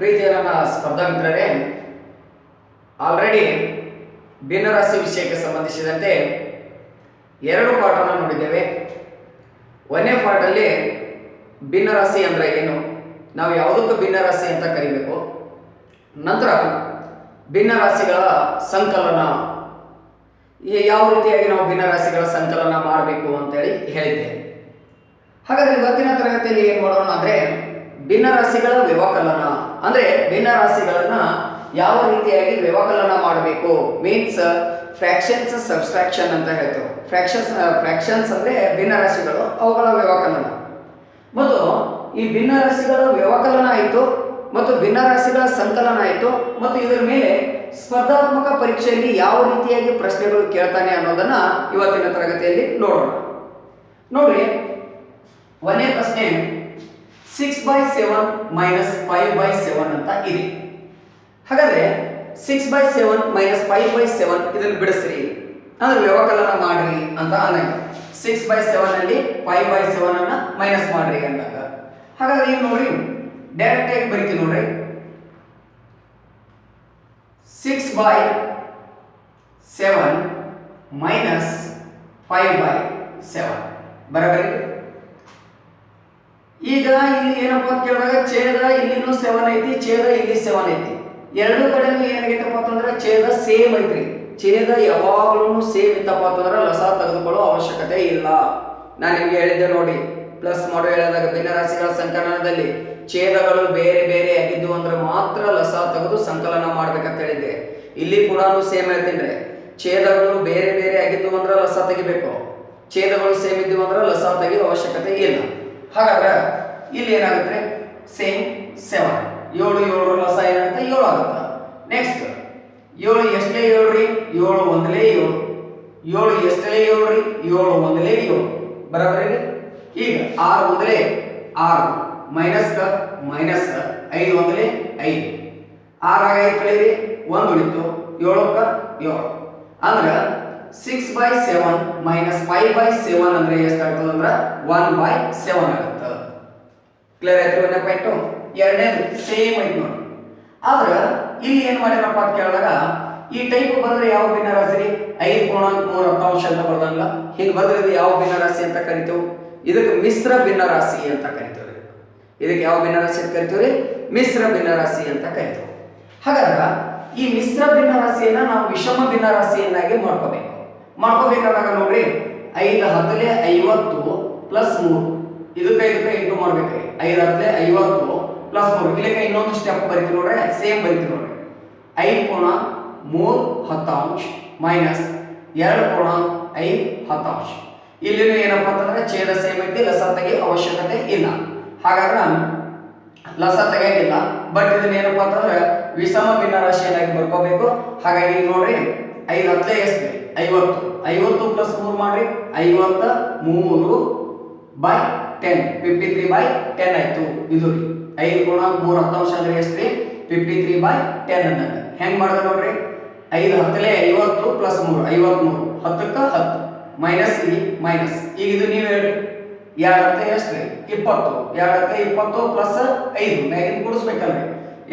ಪ್ರೀತಿಯ ನನ್ನ ಸ್ಪರ್ಧಾ ಮಿತ್ರರೇ ಆಲ್ರೆಡಿ ಭಿನ್ನರಾಶಿ ವಿಷಯಕ್ಕೆ ಸಂಬಂಧಿಸಿದಂತೆ ಎರಡು ಪಾಠವನ್ನು ನೋಡಿದ್ದೇವೆ. ಒಂದನೇ ಪಾಠಲ್ಲಿ ಭಿನ್ನರಾಶಿ ಅಂದರೆ ಏನು? ನಾವು ಯಾವುದಕ್ಕೂ ಭಿನ್ನರಾಶಿ ಅಂತ ಕರಿಬೇಕು? ನಂತರ ಭಿನ್ನರಾಶಿಗಳ ಸಂಕಲನ. ಯಾವ ರೀತಿಯಾಗಿ ನಾವು ಭಿನ್ನರಾಶಿಗಳ ಸಂಕಲನ ಮಾಡಬೇಕು ಅಂತೇಳಿ ಹೇಳಿದ್ದೆ ಹಾಗಾದ್ರೆ ಇವತ್ತಿನ ತರಗತಿಯಲ್ಲಿ ಏನು ಮಾಡೋಣ ಅಂದ್ರೆ ಭಿನ್ನರಾಶಿಗಳ ವ್ಯವಕಲನ. ಅಂದ್ರೆ ಭಿನ್ನರಾಶಿಗಳನ್ನ ಯಾವ ರೀತಿಯಾಗಿ ವ್ಯವಕಲನ ಮಾಡಬೇಕು? ಮೀನ್ಸ್ ಫ್ರಾಕ್ಷನ್ಸ್ ಸಬ್ಸ್ಟ್ರಾಕ್ಷನ್ ಅಂತ ಹೇಳ್ತೇವೆ. ಫ್ರಾಕ್ಷನ್ಸ್ ಫ್ರಾಕ್ಷನ್ಸ್ ಅಂದ್ರೆ ಭಿನ್ನರಾಶಿಗಳು, ಅವುಗಳ ವ್ಯವಕಲನ. ಮತ್ತು ಈ ಭಿನ್ನರಾಶಿಗಳ ವ್ಯವಕಲನ ಆಯಿತು, ಮತ್ತು ಭಿನ್ನರಾಶಿಗಳ ಸಂಕಲನ ಆಯಿತು, ಮತ್ತು ಇದರ ಮೇಲೆ ಸ್ಪರ್ಧಾತ್ಮಕ ಪರೀಕ್ಷೆಯಲ್ಲಿ ಯಾವ ರೀತಿಯಾಗಿ ಪ್ರಶ್ನೆಗಳು ಕೇಳ್ತಾನೆ ಅನ್ನೋದನ್ನ ಇವತ್ತಿನ ತರಗತಿಯಲ್ಲಿ ನೋಡೋಣ. ನೋಡ್ರಿ, ಒಂದೇ ಪ್ರಶ್ನೆ. Six by seven minus five by seven ಅಂತ ಇದೆ ಹಾಗಾದ್ರೆ six by seven minus five by seven ಇದನ್ನು ಬಿಡಿಸ್ರಿ. ಅಂದ್ರೆ ವ್ಯವಕಲನ ಮಾಡ್ರಿ ಅಂತ ಅನ್ನಂಗೆ. ಸಿಕ್ಸ್ ಬೈ ಸೆವೆನ್ ಅಲ್ಲಿ ಫೈವ್ ಬೈ ಸೆವೆನ್ ಅನ್ನು ಮೈನಸ್ ಮಾಡ್ರಿ ಅಂದಾಗ. ಹಾಗಾದ್ರೆ ಏನು ನೋಡಿ ಡೈರೆಕ್ಟ್ ಆಗಿ ಬರಿತೀವಿ ನೋಡ್ರಿ. Six by seven minus five by seven ಬರಬರಿ ಈಗ ಇಲ್ಲಿ ಏನಪ್ಪ ಅಂತ ಕೇಳಿದಾಗ ಛೇದ ಇಲ್ಲಿನೂ ಸೆವೆನ್ ಐತಿ, ಛೇದ ಇಲ್ಲಿ ಸೆವೆನ್ ಐತಿ. ಎರಡು ಕಡೆನೂ ಏನಾಗೈತಪ್ಪ ಅಂತಂದ್ರೆ ಛೇದ ಸೇಮ್ ಐತ್ರಿ. ಛೇದ ಯಾವಾಗಲೂ ಸೇಮ್ ಇತ್ತಪ್ಪ ಅಂತಂದ್ರೆ ಲಸ ತೆಗೆದುಕೊಳ್ಳೋ ಅವಶ್ಯಕತೆ ಇಲ್ಲ. ನಾನು ನಿಮ್ಗೆ ಹೇಳಿದ್ದೆ ನೋಡಿ ಪ್ಲಸ್ ಮಾಡೋ ಹೇಳಿದಾಗ ಭಿನ್ನರಾಶಿಗಳ ಸಂಕಲನದಲ್ಲಿ ಛೇದಗಳು ಬೇರೆ ಬೇರೆ ಆಗಿದ್ದು ಅಂದ್ರೆ ಮಾತ್ರ ಲಸ ತೆಗೆದು ಸಂಕಲನ ಮಾಡ್ಬೇಕಂತ ಹೇಳಿದ್ದೆ. ಇಲ್ಲಿ ಕೂಡ ಸೇಮ್ ಹೇಳ್ತೀನಿ ಛೇದಗಳು ಬೇರೆ ಬೇರೆ ಆಗಿದ್ದು ಅಂದ್ರೆ ಲಸ ತೆಗಿಬೇಕು. ಛೇದಗಳು ಸೇಮ್ ಇದ್ದು ಅಂದ್ರೆ ಲಸ ತೆಗೆಯೋ ಅವಶ್ಯಕತೆ ಇಲ್ಲ. ಹಾಗಾದ್ರೆ ಇಲ್ಲಿ ಏನಾಗುತ್ತೆ? ಸೇಮ್ ಸೆವೆನ್ ಏಳು ಏಳು ಲಸ ಏನಾಗುತ್ತೆ? ಏಳು ಆಗುತ್ತೆ. ನೆಕ್ಸ್ಟ್ ಏಳು ಎಷ್ಟೇ ಏಳು ಏಳು ಒಂದಲೇ ಏಳು. ಏಳು ಎಷ್ಟಲೇ ಏಳು ಏಳು ಒಂದಲೇ ಏಳು. ಬರಬರ ಈಗ ಆರು ಒಂದಲೇ ಆರು. ಮೈನಸ್ ಮೈನಸ್ ಐದು ಒಂದಲೇ ಐದು. ಆರಾಗ ಐದು ಕಳೀರಿ ಒಂದು ಉಳಿತು. ಏಳಕ್ಕ ಏಳು. ಅಂದ್ರೆ six by seven minus five by seven ಅಂದ್ರೆ ಎಷ್ಟಾಗ್ತದೆ ಅಂದ್ರೆ ಒನ್ ಬೈ ಸೆವೆನ್ ಆಗುತ್ತೆ. ಕ್ಲಿಯರ್ ಆಯ್ತು ಒಂದೇ ಪಾಯಿಂಟು ಎರಡನೇದು ಸೇಮ್ ಐತೆ ನೋಡಿ. ಆದ್ರೆ ಇಲ್ಲಿ ಏನು ಮಾಡ್ಯಾರಪ್ಪ ಅಂತ ಕೇಳಿದಾಗ, ಈ ಟೈಪ್ ಬಂದ್ರೆ ಯಾವ ಭಿನ್ನರಾಶಿ ಐದು ಪೂರ್ಣಾಂಕ ಮೂರು ಹತ್ತಾಂಶ ಅಂತ ಬರ್ದಂಗ. ಹಿಂಗೆ ಬಂದ್ರೆ ಇದು ಯಾವ ಭಿನ್ನರಾಶಿ ಅಂತ ಕರಿತೇವೆ? ಇದಕ್ಕೆ ಮಿಶ್ರ ಭಿನ್ನರಾಶಿ ಅಂತ ಕರಿತೇವೆ ಇದಕ್ಕೆ ಯಾವ ಭಿನ್ನರಾಶಿ ಅಂತ ಕರಿತೀವಿ? ರೀ ಮಿಶ್ರ ಭಿನ್ನರಾಶಿ ಅಂತ ಕರಿತೇವೆ. ಹಾಗಾದ್ರೆ ಈ ಮಿಶ್ರ ಭಿನ್ನರಾಶಿಯನ್ನ ನಾವು ವಿಷಮ ಭಿನ್ನರಾಶಿಯನ್ನಾಗಿ ಮಾಡ್ಕೋಬೇಕು. ಮಾಡ್ಕೋಬೇಕಾದಾಗ ನೋಡ್ರಿ, ಐದು ಹತ್ತಲೆ ಐವತ್ತು ಪ್ಲಸ್ ಮೂರು. ಇದಕ್ಕೆ ಇದಕ್ಕೆ ಇಂಟು ಮಾಡ್ಬೇಕ್ರಿ ಐದು ಹತ್ತಲೆ ಐವತ್ತು ಪ್ಲಸ್ ಮೂರು. ಇಲ್ಲಕ್ಕೆ ಇನ್ನೊಂದು ಸ್ಟೆಪ್ ಬರಿತೀವಿ ನೋಡ್ರಿ ಸೇಮ್ ಬರಿತೀವಿ ನೋಡ್ರಿ. ಐದು ಕೋಣ ಮೂರು ಹತ್ತಾಂಶ ಮೈನಸ್ ಎರಡು ಕೋಣ ಐದು ಹತ್ತಾಂಶ. ಇಲ್ಲಿನ ಏನಪ್ಪ ಅಂತಂದ್ರೆ ಛೇದ ಸೇಮ್ ಐತಿ, ಲಸ ತೆಗೆಯ ಅವಶ್ಯಕತೆ ಇಲ್ಲ. ಹಾಗಾದ್ರೆ ಲಸ ತೆಗಿಯಂಗಿಲ್ಲ ಬಟ್ ಇದನ್ನ ಏನಪ್ಪಾ ಅಂತಂದ್ರೆ ವಿಷಮ ಭಿನ್ನರಾಶಿಯನ್ನಾಗಿ ಬರ್ಕೋಬೇಕು. ಹಾಗಾಗಿ ನೋಡ್ರಿ ಐದು ಹತ್ತಲೇ ಎಷ್ಟು ಐವತ್ತು. ಐವತ್ತು ಪ್ಲಸ್ ಮೂರು ಮಾಡ್ರಿ. ಐವತ್ತ ಮೂರು by ten fifty three by ten ಆಯ್ತು. ಇದು ರೀ. ಐದು ಗುಣ ಮೂರು ಹತ್ತಾಂಶ ಅಂದ್ರೆ ಎಷ್ಟು ಫಿಫ್ಟಿ ತ್ರೀ ಬೈ ಟೆನ್ ಅಂದಂಗ ಹೆಂಗ್ ಮಾಡಿದ್ರೆ ನೋಡ್ರಿ? ಐದು ಹತ್ತಲೇ ಐವತ್ತು ಪ್ಲಸ್ ಮೂರು. ಐವತ್ಮೂರು. ಹತ್ತಕ್ಕ ಹತ್ತು. ಮೈನಸ್ ಈ ಮೈನಸ್ ಈಗ ಇದು ನೀವು ಹೇಳ್ರಿ. ಎರಡು ಹತ್ತೆ ರೀ ಇಪ್ಪತ್ತು. ಎರಡು ಹತ್ತೆ ಇಪ್ಪತ್ತು ಪ್ಲಸ್ ಐದು. ಮ್ಯಾಗಿನ ಕೂಡಿಸ್ಬೇಕಲ್ರಿ.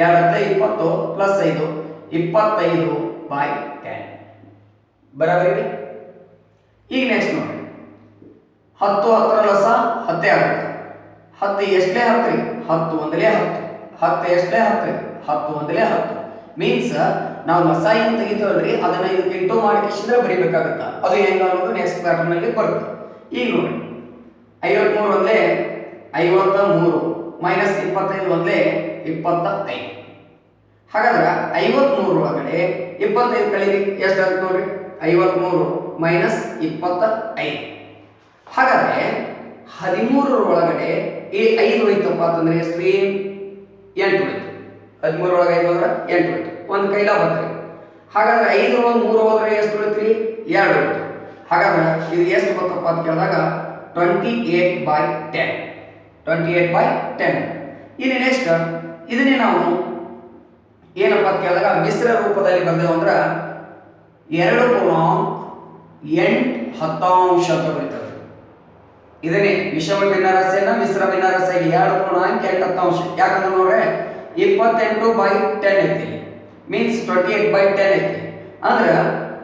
ಎರಡು ಹತ್ತೆ ಇಪ್ಪತ್ತು ಪ್ಲಸ್ ಐದು. ಇಪ್ಪತ್ತೈದು ಬೈ ಟೆನ್ ಬರಾಬರಿ ಈಗ ನೆಕ್ಸ್ಟ್ ನೋಡಿ. ಹತ್ತು ಹತ್ತರ ಲಸ ಹತ್ತೇ ಆಗುತ್ತೆ. ಹತ್ತು ಎಷ್ಟೇ ಹತ್ತು ರೀ ಹತ್ತು ಒಂದಲೇ ಹತ್ತು. ಹತ್ತು ಎಷ್ಟೇ ಹತ್ತು ರೀ ಹತ್ತು ಒಂದಲೇ ಹತ್ತು. ಮೀನ್ಸ್ ನಾವು ಲಸ ಏನು ತೆಗಿತೇವಲ್ರಿ, ಅದನ್ನ ಇದಕ್ಕೆ ಇಂಟು ಮಾಡಿದ್ರೆ ಬರಿಬೇಕಾಗತ್ತ. ಅದು ಹೆಂಗ ಅನ್ನೋದು ನೆಕ್ಸ್ಟ್ ಪ್ಯಾಟರ್ನ್ ಬರುತ್ತೆ. ಈಗ ನೋಡಿ. ಐವತ್ಮೂರು ಒಂದಲೇ ಐವತ್ತ ಮೂರು ಮೈನಸ್ ಇಪ್ಪತ್ತೈದು ಒಂದಲೇ ಇಪ್ಪತ್ತ ಐದು ಹಾಗಾದ್ರೆ ಐವತ್ಮೂರು ಒಳಗಡೆ ಇಪ್ಪತ್ತೈದು ಕಳೀರಿ. ಎಷ್ಟಾಗುತ್ತೆ ನೋಡ್ರಿ? ಐವತ್ಮೂರು ಮೈನಸ್ ಇಪ್ಪತ್ತ ಐದು ಹಾಗಾದರೆ ಹದಿಮೂರರ ಒಳಗಡೆ ಈ ಐದು ಹೋಯ್ತಪ್ಪ ಅಂತಂದ್ರೆ ಎಷ್ಟು ರೀ? ಎಂಟು ಹೋಯ್ತು. ಹದಿಮೂರೊಳಗೆ ಐದು ಹೋದ್ರೆ ಎಂಟು ಹೋಯ್ತು. ಒಂದು ಕೈಲ ಬರ್ತೀರಿ ಹಾಗಾದ್ರೆ ಐದು ಒಂದು ಮೂರು ಹೋದ್ರೆ ಎಷ್ಟು ಉಳಿತ್ರಿ ಎರಡು ಹೋಯ್ತು. ಹಾಗಾದ್ರೆ ಇದು ಎಷ್ಟು ಬರ್ತಪ್ಪ ಅಂತ ಕೇಳಿದಾಗ twenty eight by ten twenty eight by ten ಇನ್ನು ನೆಕ್ಸ್ಟ್ ಇದನ್ನೇ ನಾವು ಏನಪ್ಪ ಅಂತ ಕೇಳಿದಾಗ ಮಿಶ್ರ ರೂಪದಲ್ಲಿ ಬಂದೆವು ಅಂದ್ರೆ ಎರಡು ಪೂರ್ಣಾಂಕ ಎಂಟು ಹತ್ತಾಂಶ ಅಂತ ಬರೀತಾರೆ ಇದನ್ನೇ ವಿಷಮ ಭಿನ್ನರಾಶಿಯನ್ನ ಮಿಶ್ರ ಭಿನ್ನರಸ ಎರಡು ಪೂರ್ಣಾಂಕ ಎಂಟು ಹತ್ತಾಂಶ. ಯಾಕಂದ್ರೆ ನೋಡ್ರೆ ಇಪ್ಪತ್ತೆಂಟು ಬೈ ಟೆನ್ ಐತಿ means twenty eight by ten ಐತಿ ಅಂದ್ರೆ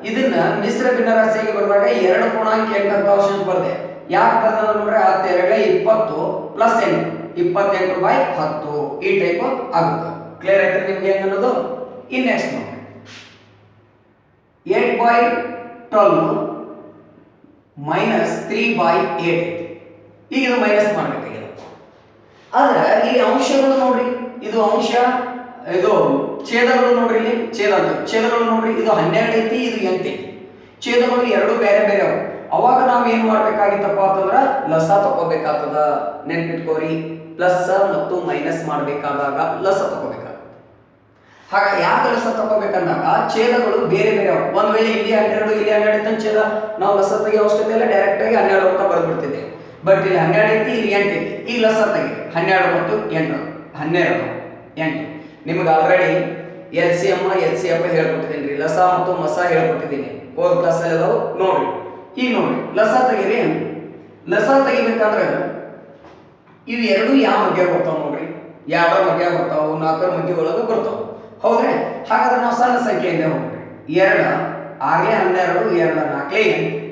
ಇದನ್ನ ಮಿಶ್ರ ಭಿನ್ನರಾಶಿಯಾಗಿ ಬರೆದಾಗ ಎರಡು ಪೂರ್ಣಾಂಕ ಎಂಟು ಅಂತ ಆಪ್ಷನ್ ಬರ್ದೆ ಯಾಕೆ ಬರ್ದ ನೋಡ್ರೆ ಹತ್ತೆರಡು ಇಪ್ಪತ್ತು ಪ್ಲಸ್ ಎಂಟು, ಇಪ್ಪತ್ತೆಂಟು ಬೈ ಹತ್ತು ಈ ಟೈಪ್ ಆಗುತ್ತೆ. ಕ್ಲಿಯರ್ ಆಯ್ತು ನಿಮ್ಗೆ ಹೆಂಗ್ ಅನ್ನೋದು ಇನ್ ನೆಕ್ಸ್ಟ್ ನೋಡಿ. Eight by twelve minus three by eight. ಈಗ ಇದು ಮೈನಸ್ ಮಾಡಬೇಕಾಗಿದೆ ಆದ್ರೆ ಈ ಅಂಶಗಳು ನೋಡ್ರಿ, ಇದು ಅಂಶ, ಇದು ಛೇದಗಳು ನೋಡ್ರಿ ಇಲ್ಲಿ, ಛೇದ ಛೇದಗಳು ನೋಡ್ರಿ, ಇದು ಹನ್ನೆರಡು ಐತಿ, ಇದು ಎಂಟು ಐತಿ. ಛೇದಗಳು ಎರಡು ಬೇರೆ ಬೇರೆ ಅವು. ಅವಾಗ ನಾವು ಏನು ಮಾಡ್ಬೇಕಾಗಿತ್ತಪ್ಪ ಅಂತಂದ್ರೆ ಲಸ ತಗೋಬೇಕಾಗ್ತದ. ನೆನ್ಪಿಟ್ಕೋರಿ ಪ್ಲಸ್ ಮತ್ತು ಮೈನಸ್ ಮಾಡಬೇಕಾದಾಗ ಲಸ ತಗೋಬೇಕಾಗ ಹಾಗ ಯಾವ ಕೆಲಸ ತಗೋಬೇಕಂದಾಗ ಛೇದಗಳು ಬೇರೆ ಬೇರೆ ಒಂದ್ ವೇಳೆ ಇಲ್ಲಿ ಹನ್ನೆರಡು ಇಲ್ಲಿ ಹನ್ನೆರಡು ಅಂತ ಛೇದ, ನಾವು ಲಸ ಅವಶ್ಯಕತೆ ಇಲ್ಲ ಡೈರೆಕ್ಟ್ ಆಗಿ ಹನ್ನೆರಡು ಅಂತ ಬರ್ಬಿಡ್ತಿದೆ ಬಟ್ ಇಲ್ಲಿ ಹನ್ನೆರಡು ಐತಿ, ಇಲ್ಲಿ ಎಂಟು ಐತಿ. ಈ ಲಸ ಹನ್ನೆರಡು ಮತ್ತು ಎಂಟು, ಹನ್ನೆರಡು, ಎಂಟು. ನಿಮ್ಗೆ already L C M L C F ಹೇಳ್ಕೊಟ್ಟಿದ್ದೀನಿ ರೀ. ಲಸ ಮತ್ತು ಮಸ ಹೇಳ್ಕೊಟ್ಟಿದ್ದೀನಿ. ಓದ್ ಕ್ಲಾಸ್ ಅಲ್ಲಿ ಅದಾವು, ನೋಡ್ರಿ. ಈಗ ನೋಡ್ರಿ, ಲಸ ತೆಗೀರಿ. ಲಸ ತೆಗಿಬೇಕಂದ್ರೆ ಇವು ಎರಡು ಯಾವ ಮಗ್ಗೆ ಬರ್ತಾವ ನೋಡ್ರಿ? ಯಾವ ಮಗ್ಗೆ ಬರ್ತಾವ, ನಾಲ್ಕರ ಮಗ್ಗೆ ಒಳಗೆ ಬರ್ತಾವ. ಹೌದ್ರಿ? ಹಾಗಾದ್ರೆ ನಾವು ಸಣ್ಣ ಸಂಖ್ಯೆಯಿಂದ ಹೋಗ್ರಿ ಎರಡು ಆರ್ಲೆ ಹನ್ನೆರಡು, ಎರಡು ನಾಲ್ಕೇ ಎಂಟು.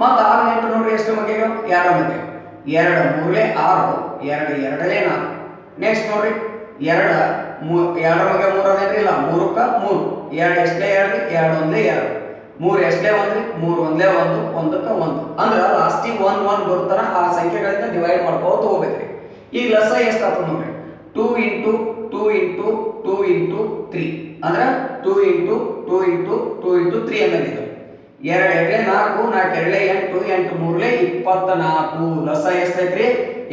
ಮತ್ತು ಆರು, ಎಂಟು ನೋಡ್ರಿ ಎಷ್ಟು ಮಗೆಯೋ ಎರಡು ಮಗೆ. ಎರಡು ಮೂರಲೇ ಆರು, ಎರಡು ಎರಡಲೇ ನಾಲ್ಕು. ನೆಕ್ಸ್ಟ್ ನೋಡ್ರಿ. ಎರಡು, ಮೂ, ಎರಡು ಮಗೆ ಮೂರನೇ ಇಲ್ಲ, ಮೂರಕ್ಕ ಮೂರು. ಎರಡು ಎಷ್ಟೇ ಎರಡು ಎರಡು ಒಂದೇ ಎರಡು. ಮೂರು ಎಷ್ಟೇ ಒಂದ್ರಿ? ಮೂರು ಒಂದೇ ಒಂದು, ಒಂದಕ್ಕೆ ಒಂದು. ಅಂದ್ರೆ ಲಾಸ್ಟಿಗೆ ಒನ್ ಒನ್ ಬರುತ್ತಾನ ಆ ಸಂಖ್ಯೆಗಳಿಂದ ಡಿವೈಡ್ ಮಾಡ್ಕೋತ ಹೋಗ್ಬೇಕ್ರಿ. ಈಗ ಲಸ ಎಷ್ಟಾಗ್ತದೆ ನೋಡ್ರಿ? Two into two into two into three ಅಂದ್ರೆ two into two into two into three ಅನ್ನೋದು ಇದು. ಎರಡು ಎರಡೇ ನಾಲ್ಕು ನಾಲ್ಕು ಎರಡೇ ಎಂಟು ಎಂಟು ಮೂರಲೇ ಇಪ್ಪತ್ತ ನಾಲ್ಕು ಲಸ ಎಷ್ಟೈತ್ರಿ?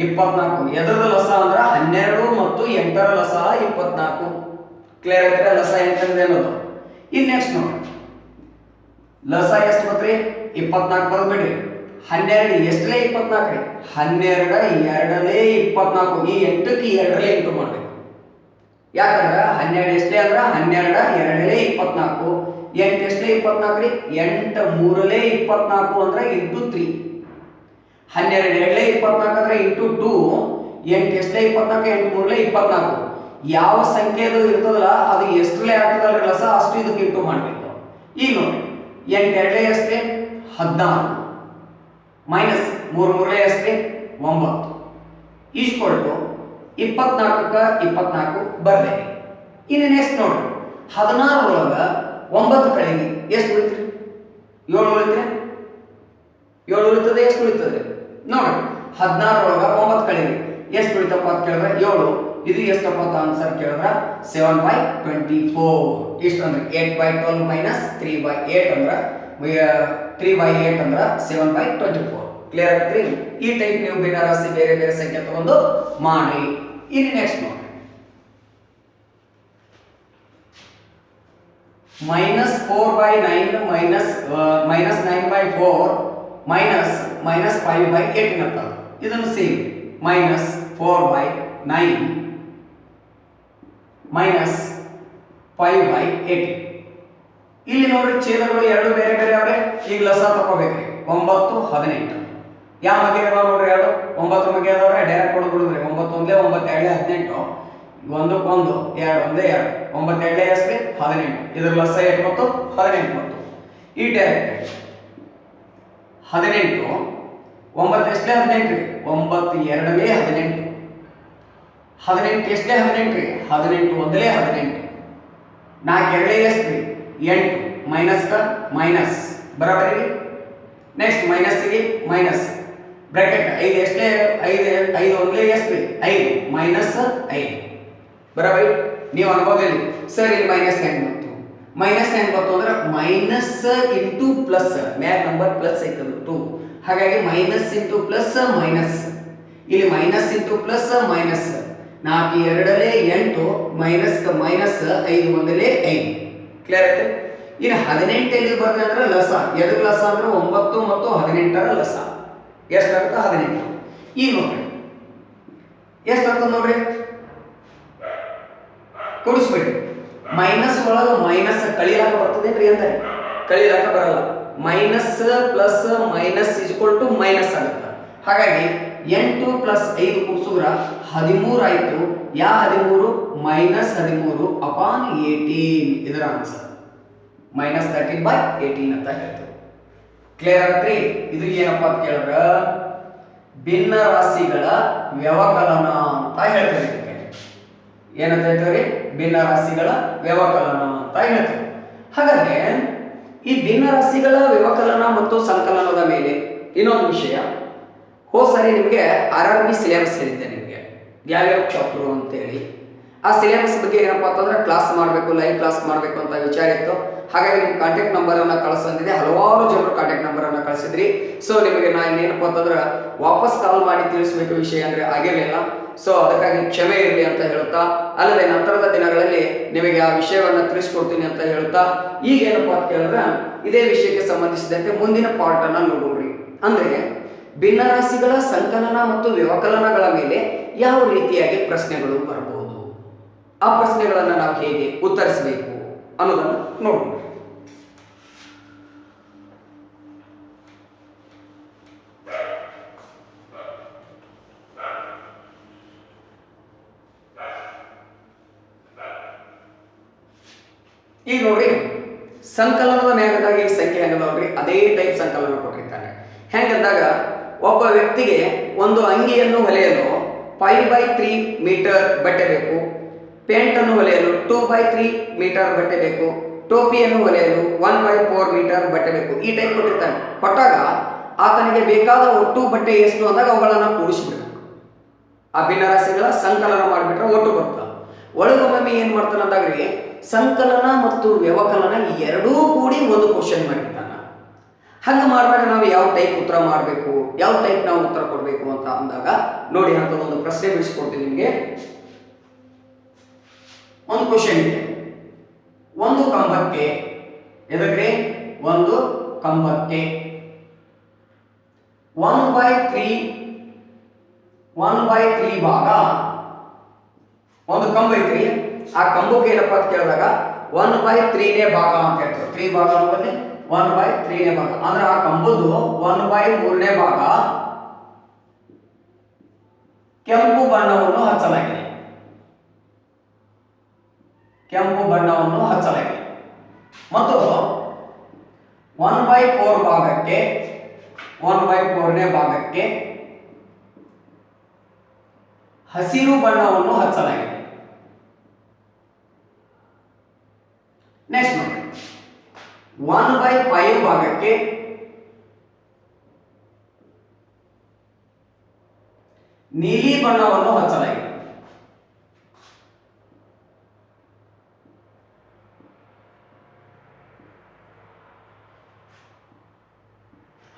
ಇಪ್ಪತ್ನಾಲ್ಕು. ಎದ್ರದ ಲಸ ಅಂದ್ರೆ ಹನ್ನೆರಡು ಮತ್ತು ಎಂಟರ ಲಸ ಇಪ್ಪತ್ನಾಲ್ಕು. ಕ್ಲಿಯರ್ ಐತ್ರಿ ಲಸ ಎಂಟಂದ್ರೆ ಅನ್ನೋದು ಇನ್ ನೆಕ್ಸ್ಟ್ ನೋಡಿ ಲಸ ಎಷ್ಟು ಬತ್ರಿ? ಇಪ್ಪತ್ನಾಲ್ಕು ಬರೋದು ಹನ್ನೆರಡು ಎಷ್ಟಲೇ ಇಪ್ಪತ್ನಾಲ್ಕು ರೀ? ಹನ್ನೆರಡ ಎರಡಲೇ ಇಪ್ಪತ್ನಾಲ್ಕು. ಈ ಎಂಟಕ್ಕೆ ಎರಡಲೇ ಎಂಟು ಮಾಡ್ಬೇಕು. ಯಾಕಂದ್ರ ಹನ್ನೆರಡು ಎಷ್ಟೇ ಅಂದ್ರ ಹನ್ನೆರಡ ಎರಡಲೇ ಇಪ್ಪತ್ನಾಲ್ಕು. ಎಂಟು ಎಷ್ಟೇ ಇಪ್ಪತ್ನಾಲ್ಕು ರೀ? ಎಂಟು ಮೂರಲೇ ಇಪ್ಪತ್ನಾಲ್ಕು ಅಂದ್ರೆ ಇಂಟು ತ್ರೀ. ಹನ್ನೆರಡು, ಎರಡಲೇ ಇಪ್ಪತ್ನಾಲ್ಕು ಅಂದ್ರೆ ಇಂಟು ಟೂ. ಎಂಟು ಎಷ್ಟೇ ಇಪ್ಪತ್ನಾಲ್ಕು, ಎಂಟು ಮೂರಲೇ ಇಪ್ಪತ್ನಾಲ್ಕು. ಯಾವ ಸಂಖ್ಯೆದು ಇರ್ತದಲ್ಲ, ಅದು ಎಷ್ಟರಲ್ಲೇ ಆಗ್ತದಲ್ಲ ಕೆಲಸ ಅಷ್ಟು ಇದಕ್ಕೆ ಇಂಟು ಮಾಡಬೇಕು. ಈಗ ನೋಡಿ ಎಂಟು ಎರಡಲೇ ಎಷ್ಟೇ ಹದಿನಾಲ್ಕು. ಮೈನಸ್ ಮೂರು ಮೂರಲೇ ಎಷ್ಟೇ ಒಂಬತ್ತು. ಈಸ್ಕೊಳ್ತು ಇಪ್ಪತ್ನಾಲ್ಕಕ್ಕೆ ಇಪ್ಪತ್ನಾಲ್ಕು ಬರ್ದೇನೆ ಇನ್ನು ನೆಕ್ಸ್ಟ್ ನೋಡ್ರಿ ಹದಿನಾರರೊಳಗ ಒಂಬತ್ತು ಕಳೆಗಿ ಎಷ್ಟು ಉಳಿತ್ರಿ? ಏಳು ಉಳಿತ್ರಿ? ಏಳು ಉಳಿತದೆ, ಎಷ್ಟು ಉಳಿತದೆ ನೋಡ್ರಿ ಹದಿನಾರರೊಳಗ ಒಂಬತ್ತು ಕಳೆಗಿ ಎಷ್ಟು ಉಳಿತಪ್ಪ ಅಂತ ಕೇಳಿದ್ರೆ ಏಳು. ಇದು ಎಷ್ಟಪ್ಪ ಅಂತ ಆನ್ಸರ್ ಕೇಳಿದ್ರೆ ಸೆವೆನ್ ಬೈ ಟ್ವೆಂಟಿ ಫೋರ್ ಇಷ್ಟು ಅಂದ್ರೆ eight by twelve minus three by eight ಅಂದ್ರೆ ತ್ರೀ ಬೈ ಏಟ್ ಅಂದ್ರೆ seven by twenty four clear ಆಗತ್ರಿ? ಈ ಟೈಪ್ ನೀವು ಭಿನ್ನರಾಶಿ ಬೇರೆ ಬೇರೆ ಸಂಖ್ಯೆ ತಗೊಂಡು ಮಾಡಿ. ಇನ್ನು ನೆಕ್ಸ್ಟ್ ನೋಡಿ minus four by nine minus minus nine by four minus minus five by eight ಅಂತ ಇದನ್ನು same minus four by nine minus five by eight ಇಲ್ಲಿ ನೋಡ್ರಿ ಛೇದಗಳು ಎರಡು ಬೇರೆ ಬೇರೆ ಅವ್ರೆ ಈಗ ಲಸ ತಗೋಬೇಕ್ರಿ ಒಂಬತ್ತು, ಹದಿನೆಂಟು. ಯಾವ ಮಗೆ ಅದಾವ ನೋಡ್ರಿ ಎರಡು? ಒಂಬತ್ತು ಮಗೆ ಅದಾವ್ರೆ ಡೈರೆಕ್ಟ್ ಕೊಡ್ಬಿಡುದ್ರಿ ಒಂಬತ್ತು ಒಂದೇ ಒಂಬತ್ತು ಎರಡೇ ಹದಿನೆಂಟು. ಒಂದಕ್ಕೊಂದು, ಎರಡು ಒಂದೇ ಎರಡು. ಒಂಬತ್ತು ಎರಡೇ ಎಷ್ಟ್ರಿ ಹದಿನೆಂಟು. ಇದ್ರ ಲಸ ಎಷ್ಟು ಬಂತು? ಹದಿನೆಂಟು ಬಂತು. ಈ ಡೈರೆಕ್ಟ್ ಹದಿನೆಂಟು. ಒಂಬತ್ತು ಎಷ್ಟೇ ಹದಿನೆಂಟು ರೀ? ಒಂಬತ್ತು ಎರಡನೇ ಹದಿನೆಂಟು. ಹದಿನೆಂಟು ಎಷ್ಟೇ ಹದಿನೆಂಟು ರೀ? ಹದಿನೆಂಟು ಒಂದಲೇ, ಹದಿನೆಂಟು. ನಾಲ್ಕು ಎರಡೇ ಎಷ್ಟು ರೀ? ಎಂಟು ಮೈನಸ್ಗ ಮೈನಸ್ ಬರೋಬರಿ ನೆಕ್ಸ್ಟ್ ಮೈನಸ್ಗೆ ಮೈನಸ್ ಬ್ರಾಕೆಟ್ ಐದು ಎಷ್ಟೇ ಐದು ಐದು ಒಂದಲೇ ಎಷ್ಟು? ಐದು. ಮೈನಸ್ ಐದು. ಬರೋಬರಿ ನೀವು ಅನ್ಬೋದಿಲ್ಲ ಸರ್ ಇಲ್ಲಿ ಮೈನಸ್ ಹೆಂಗ್ ಬಂತು. ಮೈನಸ್ ಹೆಂಗ್ ಬಂತು ಅಂದ್ರೆ ಮೈನಸ್ ಇಂಟು ಪ್ಲಸ್ ಮ್ಯಾಗ ನಂಬರ್ ಪ್ಲಸ್ ಐತದು ಹಾಗಾಗಿ ಮೈನಸ್ ಇಂಟು ಪ್ಲಸ್ ಮೈನಸ್ ಇಲ್ಲಿ ಮೈನಸ್ ಇಂಟು ಪ್ಲಸ್ ಮೈನಸ್ ನಾಲ್ಕು ಎರಡಲೇ ಎಂಟು ಮೈನಸ್ ಮೈನಸ್ ಐದು ಒಂದಲೇ ಐದು. ಕ್ಲಿಯರ್ ಐತೆ? ಇನ್ನು ಹದಿನೆಂಟಲ್ಲಿ ಬರ್ತದೆ ಅಂದ್ರೆ ಲಸ. ಎದ್ರ ಲಸ ಅಂದ್ರೆ ಒಂಬತ್ತು ಮತ್ತು ಹದಿನೆಂಟರ ಲಸ. ಎಷ್ಟಾಗುತ್ತೆ ಹದಿನೆಂಟು. ಈಗ ನೋಡ್ರಿ. ಎಷ್ಟಾಗ್ತದೆ ನೋಡ್ರಿ? ಕೂಡಿಸ್ಬೇಡಿ. ಮೈನಸ್ ಒಳಗೆ ಮೈನಸ್ ಬರ್ತದೆ ಬರ್ತದೇನ್ರಿ ಅಂದರೆ? ಕಳಿಲಾಕ ಬರಲ್ಲ. ಮೈನಸ್ ಪ್ಲಸ್ ಮೈನಸ್ ಇಸ್ಕೊಲ್ ಮೈನಸ್ ಆಗುತ್ತೆ. ಹಾಗಾಗಿ ಎಂಟು ಪ್ಲಸ್ ಐದು ಕೂಡಿಸಿದ್ರ ಹದಿಮೂರು ಆಯಿತು. ಯಾ ಹದಿಮೂರು? ಮೈನಸ್ ಹದಿಮೂರು ಅಪಾನ್ ಏಟೀನ್ ಇದರ answer minus thirteen by eighteen ಅಂತ ಹೇಳ್ತೇವೆ ಕ್ಲಿಯರ್ ಆಗತ್ರಿ? ಇದು ಏನಪ್ಪಾ ಅಂತ ಕೇಳಿದ್ರ? ಭಿನ್ನ ರಾಶಿಗಳ ವ್ಯವಕಲನ ಅಂತ ಹೇಳ್ತೇವೆ ಏನಂತ ಹೇಳ್ತೇವೆ ಭಿನ್ನ ರಾಶಿಗಳ ವ್ಯವಕಲನ ಅಂತ ಹೇಳ್ತೇವೆ. ಹಾಗಾದ್ರೆ ಈ ಭಿನ್ನ ರಾಶಿಗಳ ವ್ಯವಕಲನ ಮತ್ತು ಸಂಕಲನದ ಮೇಲೆ ಇನ್ನೊಂದು ವಿಷಯ. ಹೋದ ಸರಿ ನಿಮಗೆ ಆರ್ ಆರ್ ಬಿ ಸಿಲೆಬಸ್ ಹೇಳಿದ್ದೆ ನಿಮಗೆ. ಯಾವ್ಯಾವ ಚಾಪ್ಟರು ಅಂತೇಳಿ. ಆ ಸಿಲೆಬಸ್ ಬಗ್ಗೆ ಏನಪ್ಪಾ ಅಂತಂದ್ರೆ ಕ್ಲಾಸ್ ಮಾಡಬೇಕು ಲೈವ್ ಕ್ಲಾಸ್ ಮಾಡಬೇಕು ಅಂತ ವಿಚಾರ ಇತ್ತು. ಹಾಗಾಗಿ ನಿಮ್ಮ ಕಾಂಟ್ಯಾಕ್ಟ್ ನಂಬರನ್ನು ಕಳಿಸಂತಿದೆ ಹಲವಾರು ಜನರು ಕಾಂಟ್ಯಾಕ್ಟ್ ನಂಬರನ್ನು ಕಳಿಸಿದ್ರಿ. ಸೊ ನಿಮಗೆ ನಾನು ಏನಪ್ಪಾ ಅಂತಂದ್ರೆ ವಾಪಸ್ ಕಾಲ್ ಮಾಡಿ ತಿಳಿಸಬೇಕು ವಿಷಯ ಅಂದರೆ ಆಗಿರಲಿಲ್ಲ. ಸೊ ಅದಕ್ಕಾಗಿ ಕ್ಷಮೆ ಇರಲಿ ಅಂತ ಹೇಳುತ್ತಾ, ಅಲ್ಲದೆ ನಂತರದ ದಿನಗಳಲ್ಲಿ ನಿಮಗೆ ಆ ವಿಷಯವನ್ನು ತಿಳಿಸ್ಕೊಡ್ತೀನಿ ಅಂತ ಹೇಳುತ್ತಾ, ಈಗ ಏನಪ್ಪಾ ಅಂತ ಕೇಳಿದ್ರೆ ಇದೇ ವಿಷಯಕ್ಕೆ ಸಂಬಂಧಿಸಿದಂತೆ ಮುಂದಿನ ಪಾರ್ಟನ್ನು ನೋಡೋಣ ಅಂದ್ರೆ ಭಿನ್ನರಾಶಿಗಳ ಸಂಕಲನ ಮತ್ತು ವ್ಯವಕಲನಗಳ ಮೇಲೆ ಯಾವ ರೀತಿಯಾಗಿ ಪ್ರಶ್ನೆಗಳು ಬರಬಹುದು? ಆ ಪ್ರಶ್ನೆಗಳನ್ನು ನಾವು ಹೇಗೆ ಉತ್ತರಿಸಬೇಕು ಅನ್ನೋದನ್ನು ನೋಡೋಣ. ಈಗ ನೋಡ್ರಿ ಸಂಕಲನದ ಮ್ಯಾಗದಾಗ ಈ ಸಂಖ್ಯೆ ಹೆಂಗದವ್ರಿ? ಅದೇ ಟೈಪ್ ಸಂಕಲನ ಕೊಟ್ಟಿರ್ತಾನೆ. ಹೆಂಗಂದಾಗ ಒಬ್ಬ ವ್ಯಕ್ತಿಗೆ ಒಂದು ಅಂಗಿಯನ್ನು ಹೊಲೆಯಲು ಫೈವ್ ಬೈ ತ್ರೀ ಮೀಟರ್ ಬಟ್ಟೆ ಬೇಕು. ಪೇಂಟನ್ನು ಹೊಲೆಯಲು ಟೂ ಬೈ ತ್ರೀ ಮೀಟರ್ ಬಟ್ಟೆ ಬೇಕು. ಟೋಪಿಯನ್ನು ಹೊಲೆಯಲು ಒನ್ ಬೈ ಫೋರ್ ಮೀಟರ್ ಬಟ್ಟೆ ಬೇಕು. ಈ ಟೈಪ್ ಕೊಟ್ಟಿರ್ತಾನೆ. ಕೊಟ್ಟಾಗ ಆತನಿಗೆ ಬೇಕಾದ ಒಟ್ಟು ಬಟ್ಟೆ ಎಷ್ಟು ಅಂದಾಗ ಅವುಗಳನ್ನು ಕೂಡಿಸ್ಬಿಡ್ಬೇಕು ಆ ಭಿನ್ನರಾಶಿಗಳ ಸಂಕಲನ ಮಾಡಿಬಿಟ್ರೆ ಒಟ್ಟು ಬರ್ತದೆ ಒಳಗೊಮ್ಮೆ ಏನು ಮಾಡ್ತಾನೆ ಅಂದಾಗ್ರಿ ಸಂಕಲನ ಮತ್ತು ವ್ಯವಕಲನ ಎರಡೂ ಕೂಡಿ ಒಂದು ಕ್ವಶನ್ ಮಾಡಿರ್ತಾನ ಹಂಗೆ ಮಾಡಿದಾಗ ನಾವು ಯಾವ ಟೈಪ್ ಉತ್ತರ ಮಾಡಬೇಕು, ಯಾವ ಟೈಪ್ ನಾವು ಉತ್ತರ ಕೊಡಬೇಕು ಅಂತ ಅಂದಾಗ, ನೋಡಿ ಒಂದು ಪ್ರಶ್ನೆ ಬಿಡಿಸ್ಕೊಡ್ತೀನಿ ನಿಮಗೆ. ಒಂದು ಕ್ವಶನ್ ಇದೆ. ಒಂದು ಕಂಬಕ್ಕೆ, ಎದಕ್ಕೆ? ಒಂದು ಕಂಬಕ್ಕೆ. One by three one by three ಭಾಗ, ಒಂದು ಕಂಬ ಐತ್ರಿ. ಆ ಕಂಬಕ್ಕೆ ಏನಪ್ಪಾ ಅಂತ ಕೇಳಿದಾಗ ಒನ್ ಬೈ ತ್ರೀನೇ ಭಾಗ ಅಂತ ಹೇಳ್ತಾರೆ. ತ್ರೀ ಭಾಗ ಅನ್ನೋದಲ್ಲಿ ಒನ್ ಬೈ ತ್ರೀನೇ ಭಾಗ. ಅಂದ್ರೆ ಆ ಕಂಬದ್ದು ಒನ್ ಬೈ ಮೂರನೇ ಭಾಗ ಕೆಂಪು ಬಣ್ಣವನ್ನು ಹಚ್ಚಲಾಗಿದೆ. ಕೆಂಪು ಬಣ್ಣವನ್ನು ಹಚ್ಚಲಾಗಿದೆ. ಮತ್ತು ಒನ್ ಬೈ ಫೋರ್ ಭಾಗಕ್ಕೆ ಒನ್ ಬೈ ಫೋರ್ನೇ ಭಾಗಕ್ಕೆ ಹಸಿರು ಬಣ್ಣವನ್ನು ಹಚ್ಚಲಾಗಿದೆ. ನೆಕ್ಸ್ಟ್ ನೋಡಿ ಒನ್ ಬೈ ಫೈವ್ ಭಾಗಕ್ಕೆ ನೀಲಿ ಬಣ್ಣವನ್ನು ಹಚ್ಚಲಾಗಿದೆ.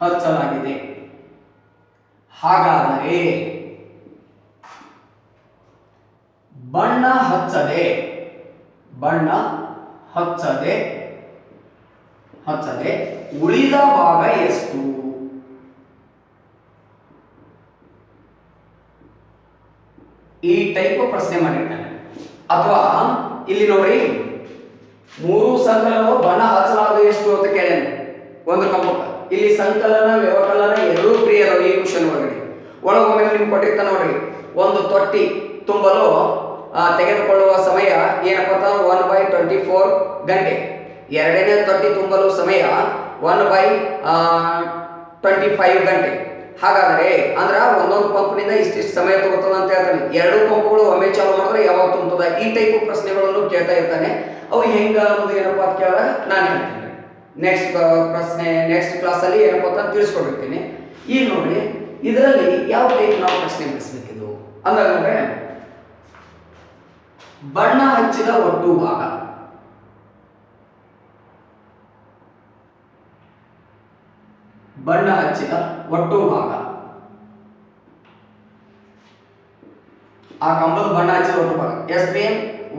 ಹಚ್ಚಲಾಗಿದೆ. ಹಾಗಾದರೆ ಬಣ್ಣ ಹಚ್ಚದೆ ಬಣ್ಣ ಹಚ್ಚದೆ ಹಚ್ಚದೆ ಉಳಿದ ಭಾಗ ಎಷ್ಟು? ಈ ಟೈಪ್ ಪ್ರಶ್ನೆ ಮಾಡಿರ್ತಾನೆ. ಅಥವಾ ಇಲ್ಲಿ ನೋಡಿ ಮೂರು ಸಂಕಲನವು ಬಣ ಹಚ್ಚಲಾರದು ಎಷ್ಟು ಅಂತ ಕೇಳೇನೆ ಒಂದು ಕಂಬಕ್ಕ ಇಲ್ಲಿ ಸಂಕಲನ, ವ್ಯವಕಲನ ಎರಡೂ ಅದಾವ ಈ ಕ್ವಶನ್ ಒಳಗಡೆ. ಒಳಗೊಮ್ಮೆ ನಿಮ್ಗೆ ಕೊಟ್ಟಿರ್ತಾನೆ ನೋಡ್ರಿ, ಒಂದು ತೊಟ್ಟಿ ತುಂಬಲು ತೆಗೆದುಕೊಳ್ಳುವ ಸಮಯ ಏನಪ್ಪ ಒನ್ ಬೈ ಟ್ವೆಂಟಿ ಫೋರ್ ಗಂಟೆ. ಎರಡನೇ ತೊಟ್ಟಿ ತುಂಬಲು ಸಮಯ ಒನ್ ಬೈ ಟ್ವೆಂಟಿ ಫೈವ್ ಗಂಟೆ. ಹಾಗಾದರೆ ಅಂದ್ರೆ ಒಂದೊಂದು ಪಂಪ್ನಿಂದ ಇಷ್ಟಿಷ್ಟು ಸಮಯ ತಗೋತದ ಅಂತ ಹೇಳ್ತಾನೆ. ಎರಡು ಪಂಪ್ಗಳು ಒಮ್ಮೆ ಚಾಲು ಮಾಡಿದ್ರೆ ಯಾವಾಗ ತುಂಬುತ್ತದ ಈ ಟೈಪ್ ಪ್ರಶ್ನೆಗಳನ್ನು ಕೇಳ್ತಾ ಇರ್ತಾನೆ. ಅವು ಹೆಂಗ ಅನ್ನೋದು ಏನಪ್ಪ ಅಂತ ನಾನು ಹೇಳ್ತೀನಿ. ನೆಕ್ಸ್ಟ್ ಪ್ರಶ್ನೆ ನೆಕ್ಸ್ಟ್ ಕ್ಲಾಸಲ್ಲಿ ಏನಪ್ಪ ಅಂತ ತಿಳಿಸ್ಕೊಂಡಿರ್ತೀನಿ. ಈಗ ನೋಡಿ, ಇದರಲ್ಲಿ ಯಾವ ಟೈಪ್ ನಾವು ಪ್ರಶ್ನೆ ಬಿಡಿಸ್ಬೇಕಿದು? ಅಂದ್ರೆ ಬಣ್ಣ ಹಚ್ಚಿದ ಒಟ್ಟು ಭಾಗ. ಬಣ್ಣ ಹಚ್ಚಿದ ಒಟ್ಟು ಭಾಗ. ಆ ಕಂಬದ ಬಣ್ಣ ಹಚ್ಚಿದ ಒಟ್ಟು ಭಾಗ. ಎಷ್ಟ್ರಿ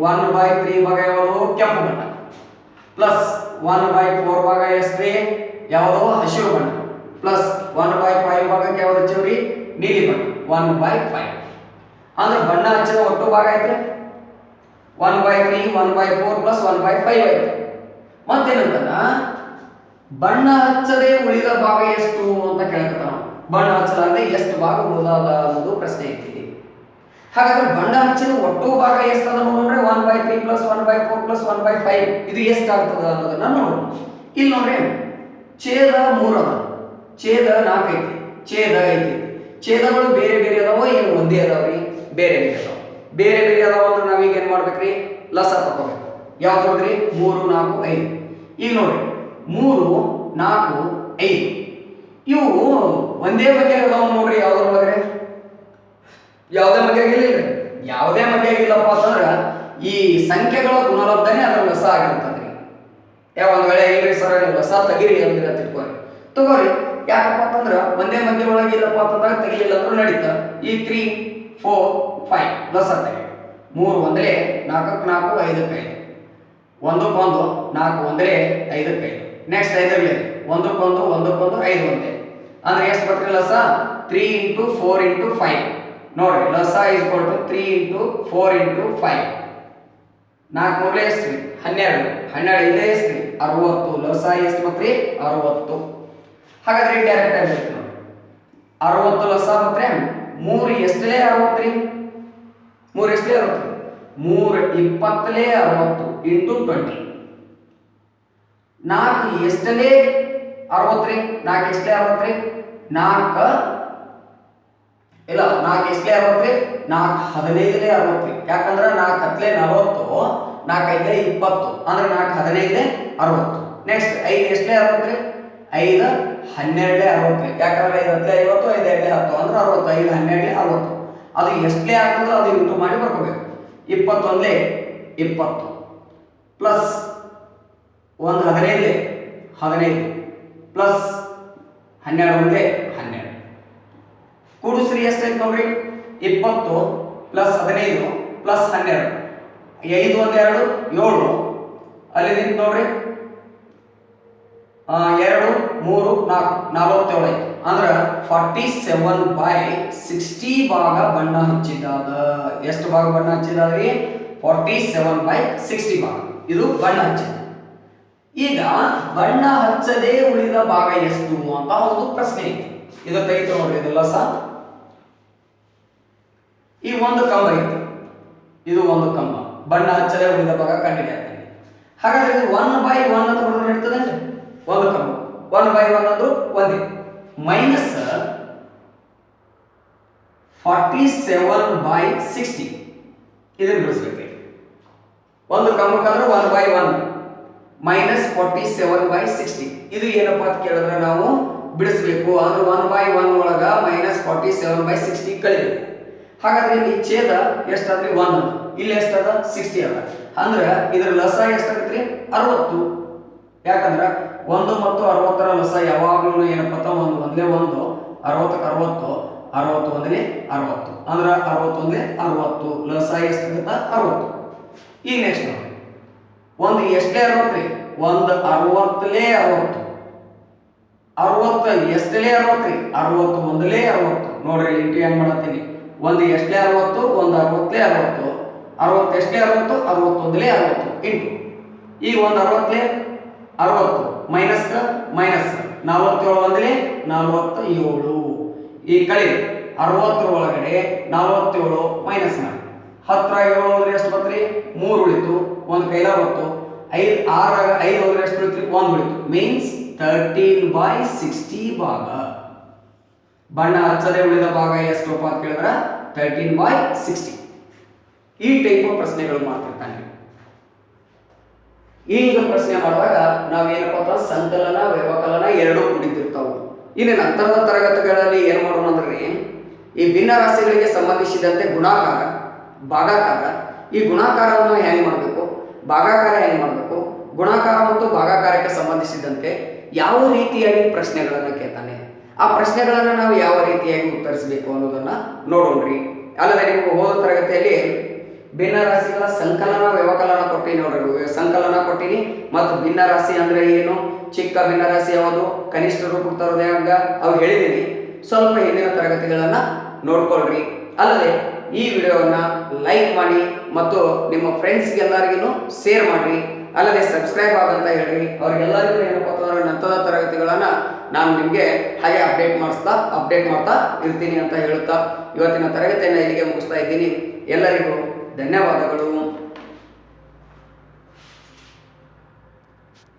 ಒನ್ ಬೈ ತ್ರೀ ಭಾಗ ಯಾವುದು? ಕೆಂಪು ಬಣ್ಣ. ಪ್ಲಸ್ ಒನ್ ಬೈ ಫೋರ್ ಭಾಗ ಎಷ್ಟ್ರಿ ಯಾವುದು? ಹಸಿರು ಬಣ್ಣ. ಪ್ಲಸ್ ಒನ್ ಬೈ ಫೈವ್ ಭಾಗಕ್ಕೆ ಯಾವ್ದು ಹಚ್ಚಿವ್ರಿ ನೀಲಿ ಬಣ್ಣ. ಒನ್ ಬೈ ಫೈವ್ ಅಂದ್ರೆ ಬಣ್ಣ ಹಚ್ಚಿದ ಒಟ್ಟು ಭಾಗ ಐತೆ one by three one by four plus one by five ಐತೆ ಮತ್ತೇನಂತಾನ? ಬಣ್ಣ ಹಚ್ಚದೆ ಉಳಿದ ಭಾಗ ಎಷ್ಟು ಅಂತ ಕೇಳಕತ್ತಾನ ಬಣ್ಣ ಹಚ್ಚಲಾರದೆ ಎಷ್ಟು ಭಾಗ ಉಳಿದಾದ ಅನ್ನೋದು ಪ್ರಶ್ನೆ ಐತಿ ಹಾಗಾದ್ರೆ ಬಣ್ಣ ಹಚ್ಚಿದ ಒಟ್ಟು ಭಾಗ ಎಷ್ಟದ ನೋಡ್ರೆ? One by three plus one by four plus one by five ಇದು ಎಷ್ಟಾಗ್ತದ ಅನ್ನೋದನ್ನ ನೋಡೋಣ ಇಲ್ಲಿ ನೋಡ್ರಿ, ಛೇದ ಮೂರು ಅದ ಛೇದ ನಾಲ್ಕು ಐತಿ, ಛೇದ ಐತಿ. ಛೇದಗಳು ಬೇರೆ ಬೇರೆ ಅದಾವ ಏನು ಒಂದೇ ಅದಾವ್ರಿ, ಬೇರೆ ಬೇರೆ ಅದಾವ. ಬೇರೆ ಬೇರೆ ಅದಾವ ಅಂದ್ರೆ ನಾವೀಗ ಏನ್ ಮಾಡ್ಬೇಕ್ರಿ? ಲಸ ತಗೋಬೇಕು. ಯಾವ್ದು ನೋಡ್ರಿ? ಮೂರು, ನಾಲ್ಕು, ಐದು. ಈಗ ನೋಡ್ರಿ ಮೂರು, ನಾಲ್ಕು, ಐದು. ಇವು ಒಂದೇ ಬಗೆ ಅದಾವ ನೋಡ್ರಿ ಯಾವ್ದ್ರೊಳಗ್ರೆ ಯಾವುದೇ ಮಗೆಯಾಗಿಲ್ಲ ಯಾವುದೇ ಮಗೆಯಾಗಿಲ್ಲಪ್ಪ ಅಂತಂದ್ರೆ ಈ ಸಂಖ್ಯೆಗಳ ಗುಣಲಬ್ಧನೇ ಅದರ ಲಸ ಆಗಿರ್ತದ್ರಿ. ಯಾವ ಒಂದ್ ವೇಳೆ ಇಲ್ರಿ ಸರ್ ಲಸ ತೆಗೀರಿ ಅಂದ್ರೆ ಅಂತ ಇಟ್ಕೋರಿ. ತಗೋರಿ, ಯಾಕಪ್ಪ ಅಂತಂದ್ರ ಒಂದೇ ಮಧ್ಯ ಒಳಗೆ ಇಲ್ಲಪ್ಪ ಅಂತಂದಾಗ ತೆಗಿಲಿಲ್ಲ ಅಂದ್ರೂ ನಡೀತ. ಈ ತ್ರೀ ಫೋರ್ ಫೈವ್ ಲಸ ತೆಗಿ ಮೂರು ಒಂದ್ರೆ, ನಾಲ್ಕಕ್ಕೆ ನಾಲ್ಕು, ಐದಕ್ಕೆ ಐದು. ಒಂದಕ್ಕೊಂದು ನಾಲ್ಕು ಒಂದ್ರೆ, ಐದಕ್ಕೆ ಐದು. ನೆಕ್ಸ್ಟ್ ಐದರಲ್ಲಿ ಒಂದಕ್ಕೊಂದು ಒಂದಕ್ಕೊಂದು ಐದು ಒಂದೇ ಅಂದ್ರೆ ಎಷ್ಟು ಬರ್ತೀರಿ ಲಸ? Three into four into five ನೋಡ್ರಿ ಲಸ is to three into four into five ನಾಲ್ಕು ಮೂರಲೆ ಎಷ್ಟು ರೀ ಹನ್ನೆರಡು. ಹನ್ನೆರಡು ಇಲ್ಲೇ ಎಷ್ಟು ರೀ ಅರವತ್ತು. ಲಸ ಎಷ್ಟು ಮತ್ತೆ? ಅರವತ್ತು. ಹಾಗಾದ್ರೆ ಡೈರೆಕ್ಟ್ ಆಗಿ ಹೇಳ್ತೀನಿ ನೋಡಿ. ಅರವತ್ತು ಲಸ ಮತ್ತೆ ಮೂರು ಎಷ್ಟಲೇ ಅರವತ್ತು ರೀ ಮೂರು ಎಷ್ಟಲೇ ಅರವತ್ತು ಮೂರು ಇಪ್ಪತ್ತಲೇ ಅರವತ್ತು ಇಂಟು ಟ್ವೆಂಟಿ ನಾಲ್ಕು ಎಷ್ಟನೇ ಅರವತ್ತು ರೀ ನಾಲ್ಕು ಎಷ್ಟಲೇ ಅರವತ್ತು ರೀ ನಾಲ್ಕು. ಇಲ್ಲ, ನಾಲ್ಕು ಎಷ್ಟೇ ಅರವತ್ತು ರೀ ನಾಲ್ಕು ಹದಿನೈದನೇ ಅರವತ್ತು ರೀ ಯಾಕಂದ್ರೆ ನಾಲ್ಕು ಹತ್ತಲೇ ನಲವತ್ತು, ನಾಲ್ಕು ಇಪ್ಪತ್ತು. ಅಂದ್ರೆ ನಾಲ್ಕು ಹದಿನೈದನೇ ಅರವತ್ತು. ನೆಕ್ಸ್ಟ್ ಐದು ಎಷ್ಟೇ ಅರವತ್ತು ರೀ ಐದು ಹನ್ನೆರಡಲೇ ಅರವತ್ತು ಯಾಕಂದ್ರೆ ಐದು ಹತ್ತಲೇ ಐವತ್ತು, ಐದು ಎರಡೇ ಹತ್ತು. ಅಂದ್ರೆ ಅರವತ್ತು, ಐದು ಹನ್ನೆರಡಲೇ ಅರವತ್ತು. ಅದು ಎಷ್ಟೇ ಆಗ್ತದೋ ಅದು ಇಂಟು ಮಾಡಿ ಬರ್ಕೋಬೇಕು. ಇಪ್ಪತ್ತೊಂದೇ ಇಪ್ಪತ್ತು. ಪ್ಲಸ್ ಒಂದು ಹದಿನೈದು ಹದಿನೈದು ಪ್ಲಸ್ ಹನ್ನೆರಡು ಒಂದೇ ಹನ್ನೆರಡು. ಕೂಡಿಸ್ರಿ ಎಷ್ಟೈತೆ ನೋಡ್ರಿ ಇಪ್ಪತ್ತು ಪ್ಲಸ್ ಹದಿನೈದು ಪ್ಲಸ್ ಹನ್ನೆರಡು. ಐದು ಒಂದು ಎರಡು, ಏಳು. ಅಲ್ಲಿ ನಿಂತು ನೋಡ್ರಿ. ಎರಡು, ಮೂರು, ನಾಲ್ಕು, ನಲವತ್ತೇಳು ಆಯ್ತು ಅಂದ್ರೆ ಫಾರ್ಟಿ ಸೆವೆನ್ ಬೈ ಸಿಕ್ಸ್ಟಿ ಭಾಗ ಬಣ್ಣ ಹಚ್ಚಿದಾದ ಎಷ್ಟು ಭಾಗ ಬಣ್ಣ ಹಚ್ಚಿದಾದ್ರಿ ಫಾರ್ಟಿ ಸೆವೆನ್ ಬೈ ಸಿಕ್ಸ್ಟಿ ಭಾಗ. ಇದು ಬಣ್ಣ ಹಚ್ಚಿದ ಈಗ ಬಣ್ಣ ಹಚ್ಚದೇ ಉಳಿದ ಭಾಗ ಎಷ್ಟು ಅಂತ ಒಂದು ಪ್ರಶ್ನೆ ಐತಿ ಇದು ತೆಗಿತು ನೋಡ್ರಿ, ಇದೆಲ್ಲ ಈ ಒಂದು ಕಂಬ ಐತಿ ಇದು ಒಂದು ಕಂಬ. ಬಣ್ಣ ಹಚ್ಚದೇ ಉಳಿದ ಭಾಗ ಕಂಡಿದೆ ಹಾಗಾದ್ರೆ ಇದು ಒನ್ ಬೈ ಒನ್ ಅಂತ ಬರೋದು ನಡೀತದೇನ್ರಿ ಒಂದು ಕಂಬ. ಒನ್ ಬೈ ಒನ್ ಅಂದ್ರು ಒಂದೇ. Minus forty seven by sixty ಇದನ್ನು ಬಿಡಿಸ್ಬೇಕು. ಒಂದು ಕಂಬಕ್ಕಂದ್ರೆ one by one minus forty seven by sixty ಇದು ಏನಪ್ಪ ಅಂತ ಕೇಳಿದ್ರೆ ನಾವು ಬಿಡಿಸ್ಬೇಕು. ಅಂದ್ರೆ ಒನ್ ಬೈ ಒನ್ ಒಳಗ minus forty seven by sixty ಕಳಿಬೇಕು ಹಾಗಾದ್ರೆ ಇಲ್ಲಿ ಛೇದ ಎಷ್ಟಾದ್ರಿ ಒನ್ ಇಲ್ಲಿ ಎಷ್ಟದ? ಸಿಕ್ಸ್ಟಿ ಅದ. ಅಂದ್ರೆ ಇದರ ಲಸ ಎಷ್ಟಾಗತ್ರಿ? ಅರವತ್ತು. ಯಾಕಂದ್ರೆ ಒಂದು ಮತ್ತು ಅರವತ್ತರ ಲಸ ಯಾವಾಗಲೂ ಏನಪ್ಪ ಒಂದು ಒಂದೇ ಒಂದು ಅರವತ್ತಕ್ಕೆ ಅರವತ್ತು ಅರವತ್ತು ಒಂದನೇ ಅರವತ್ತು. ಅಂದ್ರೆ ಅರವತ್ತೊಂದೇ ಅರವತ್ತು. ಲಸ ಎಷ್ಟಾಗುತ್ತ? ಅರವತ್ತು. ಈಗ ನೆಕ್ಸ್ಟ್ ಒಂದು ಎಷ್ಟೇ ಅರವತ್ತು? ರೀ ಒಂದು ಅರವತ್ತಲೇ ಅರವತ್ತು. ಅರವತ್ತು, ಎಷ್ಟಲೇ ಅರವತ್ತು? ರೀ ಅರವತ್ತು, ಒಂದಲೇ ಅರವತ್ತು. ನೋಡ್ರಿ ಇಂಟು ಏನು ಮಾಡತ್ತೀನಿ? ಒಂದು ಎಷ್ಟೇ ಅರವತ್ತು, ಒಂದು ಅರವತ್ತಲೇ ಅರವತ್ತು. ಅರವತ್ತು ಎಷ್ಟೇ ಅರವತ್ತು? ಅರವತ್ತೊಂದಲೇ ಅರವತ್ತು. ಇಂಟು ಈಗ ಒಂದು ಅರವತ್ತಲೇ ಅರವತ್ತು. ಮೈನಸ್ ಮೈನಸ್ ನಲವತ್ತೇಳು ಒಂದಲೇ ನಲವತ್ತು ಏಳು ಈ ಕಳಿ ಅರವತ್ತರ ಒಳಗಡೆ ನಲವತ್ತೇಳು ಮೈನಸ್ ಮಾಡಿ ಹತ್ತರ ಏಳು ಅಂದ್ರೆ ಎಷ್ಟು ಬತ್ರಿ? ಮೂರು ಉಳಿತು. ಒಂದು ಕೈಲ ಬಂತು ಐದು, ಆರಾಗ ಐದು ಹೋದ್ರೆ ಎಷ್ಟು ಉಳಿತ್ರಿ ಒಂದು ಉಳಿತು ಮೀನ್ಸ್ ತರ್ಟೀನ್ ಬೈ ಸಿಕ್ಸ್ಟಿ ಭಾಗ. ಬಣ್ಣ ಹಚ್ಚದೆ ಉಳಿದ ಭಾಗ ಎಷ್ಟು ಅಂತ ಕೇಳಿದ್ರೆ? ತರ್ಟೀನ್ ಬೈ ಸಿಕ್ಸ್ಟಿ ಈ ಟೈಪ್ ಪ್ರಶ್ನೆಗಳು ಮಾಡ್ತಿರ್ತಾನೆ. ಈಗ ಪ್ರಶ್ನೆ ಮಾಡುವಾಗ ನಾವೇನಪ್ಪ ಅಂತ ಸಂಕಲನ, ವ್ಯವಕಲನ ಎರಡೂ ಕುಡಿತಿರ್ತಾವು ಇನ್ನು ನಂತರದ ತರಗತಿಗಳಲ್ಲಿ ಏನು ಮಾಡೋಣ ಅಂದ್ರೆ ಈ ಭಿನ್ನ ರಾಶಿಗಳಿಗೆ ಸಂಬಂಧಿಸಿದಂತೆ ಗುಣಾಕಾರ, ಭಾಗಾಕಾರ, ಈ ಗುಣಾಕಾರವನ್ನು ಹೆಂಗ್ ಮಾಡಬೇಕು? ಭಾಗಾಕಾರ ಏನು ಮಾಡಬೇಕು? ಗುಣಾಕಾರ ಮತ್ತು ಭಾಗಾಕಾರಕ್ಕೆ ಸಂಬಂಧಿಸಿದಂತೆ ಯಾವ ರೀತಿಯಾಗಿ ಪ್ರಶ್ನೆಗಳನ್ನು ಕೇಳ್ತಾನೆ? ಆ ಪ್ರಶ್ನೆಗಳನ್ನು ನಾವು ಯಾವ ರೀತಿಯಾಗಿ ಉತ್ತರಿಸಬೇಕು ಅನ್ನೋದನ್ನ ನೋಡೋಣ್ರಿ ಅಲ್ಲದೆ ನಿಮಗೆ ಹೋದ ತರಗತಿಯಲ್ಲಿ ಭಿನ್ನ ರಾಶಿಗಳ ಸಂಕಲನ ವ್ಯವಕಲನ ಕೊಟ್ಟಿನಿ ನೋಡ್ರಿ. ಸಂಕಲನ ಕೊಟ್ಟಿನಿ ಮತ್ತು ಭಿನ್ನ ರಾಶಿ ಅಂದ್ರೆ ಏನು? ಚಿಕ್ಕ ಭಿನ್ನ ರಾಶಿ ಯಾವುದು? ಕನಿಷ್ಠ ರೂಪ ತರೋದೇ ಹೆಂಗ ಅವು ಹೇಳಿದೀನಿ. ಸ್ವಲ್ಪ ಹಿಂದಿನ ತರಗತಿಗಳನ್ನ ನೋಡ್ಕೊಳ್ರಿ. ಅಲ್ಲದೆ ಈ ವಿಡಿಯೋವನ್ನ ಲೈಕ್ ಮಾಡಿ ಮತ್ತು ನಿಮ್ಮ ಫ್ರೆಂಡ್ಸ್ಗೆ ಎಲ್ಲರಿಗೂ ಶೇರ್ ಮಾಡಿರಿ. ಅಲ್ಲದೆ ಸಬ್ಸ್ಕ್ರೈಬ್ ಆಗಂತ ಹೇಳಿ ಅವ್ರಿಗೆಲ್ಲರಿಗೂ ಏನಪ್ಪ ಅಂತಂದ್ರೆ ನಂತರದ ತರಗತಿಗಳನ್ನು ನಾನು ನಿಮಗೆ ಹಾಗೆ ಅಪ್ಡೇಟ್ ಮಾಡಿಸ್ತಾ ಅಪ್ಡೇಟ್ ಮಾಡ್ತಾ ಇರ್ತೀನಿ ಅಂತ ಹೇಳುತ್ತಾ ಇವತ್ತಿನ ತರಗತಿಯನ್ನು ಇಲ್ಲಿಗೆ ಮುಗಿಸ್ತಾ ಇದ್ದೀನಿ. ಎಲ್ಲರಿಗೂ ಧನ್ಯವಾದಗಳು.